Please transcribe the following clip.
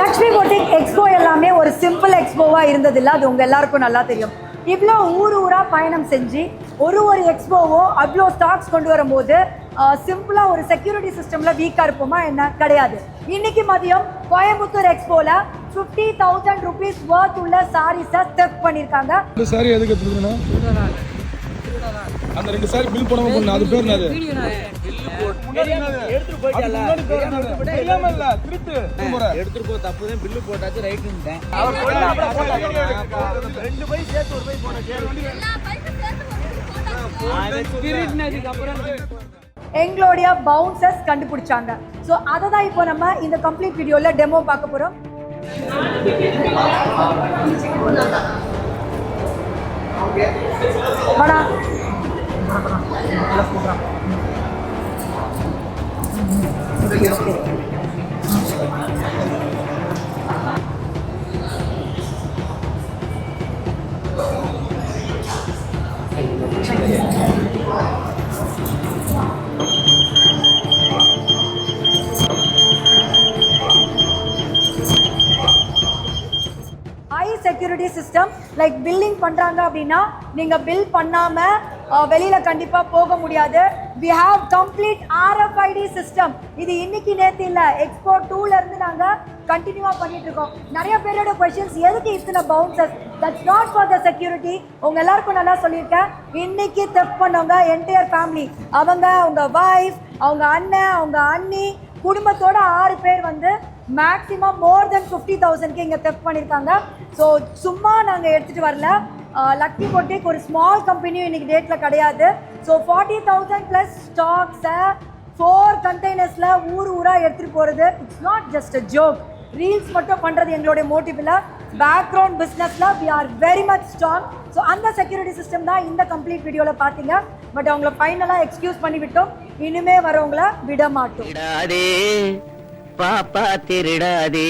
Lakshmi boutique expo எல்லாமே ஒரு simple எக்ஸ்போவாக இருந்ததில்ல. அது உங்கள் எல்லாருக்கும் நல்லா தெரியும். இவ்வளோ ஊர் ஊராக பயணம் செஞ்சு ஒரு ஒரு எக்ஸ்போவோ அவ்வளோ ஸ்டாக்ஸ் கொண்டு வரும்போது சிம்பிளாக ஒரு செக்யூரிட்டி சிஸ்டமில் வீக்காக இருப்போமா என்ன? கிடையாது. இன்னைக்கு மதியம் கோயம்புத்தூர் எக்ஸ்போவில் ஃபிஃப்டி தௌசண்ட் ருபீஸ் ஒர்த் உள்ள சாரீஸை ஸ்டெப் பண்ணியிருக்காங்க சாரி எதுக்கு அந்த ரெண்டு சாரி பில் பண்ணாம பண்ண அது பேர் என்னது எடுத்துட்டு போயிட்டல அதுக்கு முன்னாடி பேர் என்னது? இல்ல திருட்டு முறை. எடுத்துட்டு போ தப்பு தான் பில்லு போட்டாச்சு ரைட் ரைட்டுன்ட்டேன் ரெண்டு பை சேர்த்து ஒரு பை போன எங்களுடைய பவுன்சர்ஸ் கண்டுபிடிச்சாங்க ஸோ அதை தான் இப்போ நம்ம இந்த கம்ப்ளீட் வீடியோவில் டெமோ பார்க்க போகிறோம் வாடா 안녕하세 요. High security system like billing பண்ணுறாங்க அப்படின்னா நீங்கள் பில் பண்ணாமல் வெளியில் கண்டிப்பாக போக முடியாது. We have complete RFID system இது இன்னைக்கு நேற்று இல்லை எக்ஸ்போ டூலேருந்து நாங்கள் கண்டினியூவாக பண்ணிட்டு இருக்கோம். நிறைய பேரோட கொஷின்ஸ் எதுக்கு இத்தனை bouncers that's not for the security உங்க எல்லாருக்கும் நல்லா சொல்லியிருக்கேன்? இன்னைக்கு தெஃப்ட் பண்ணவங்க என்டையர் ஃபேமிலி அவங்க அவங்க வைஃப் அவங்க அண்ணன் அவங்க அண்ணி குடும்பத்தோட ஆறு பேர் வந்து மேக்ஸிமம் மோர் தென் ஃபிஃப்டி தௌசண்ட்க்கு இங்கே தெஃப்ட் பண்ணியிருக்காங்க ஸோ சும்மா நாங்கள் எடுத்துகிட்டு வரல. லக்கி பொட்டிக் ஒரு ஸ்மால் கம்பெனியும் இன்றைக்கி டேட்டில் கிடையாது. ஸோ ஃபார்ட்டி தௌசண்ட் ப்ளஸ் ஸ்டாக்ஸை ஃபோர் கண்டெய்னர்ஸில் ஊர் ஊராக எடுத்துகிட்டு போகிறது it's not just a joke reels மட்டும் பண்ணுறது எங்களுடைய மோட்டிவில் பேக்ரவுண்ட் பிஸ்னஸில் we are very much strong so அந்த செக்யூரிட்டி சிஸ்டம் தான் இந்த கம்ப்ளீட் வீடியோவில் பார்த்தீங்க. பட் அவங்கள ஃபைனலாக எக்ஸ்கியூஸ் பண்ணி விட்டோம் இனிமே வரவங்கள விட மாட்டோம் பாப்பா திருடாதே.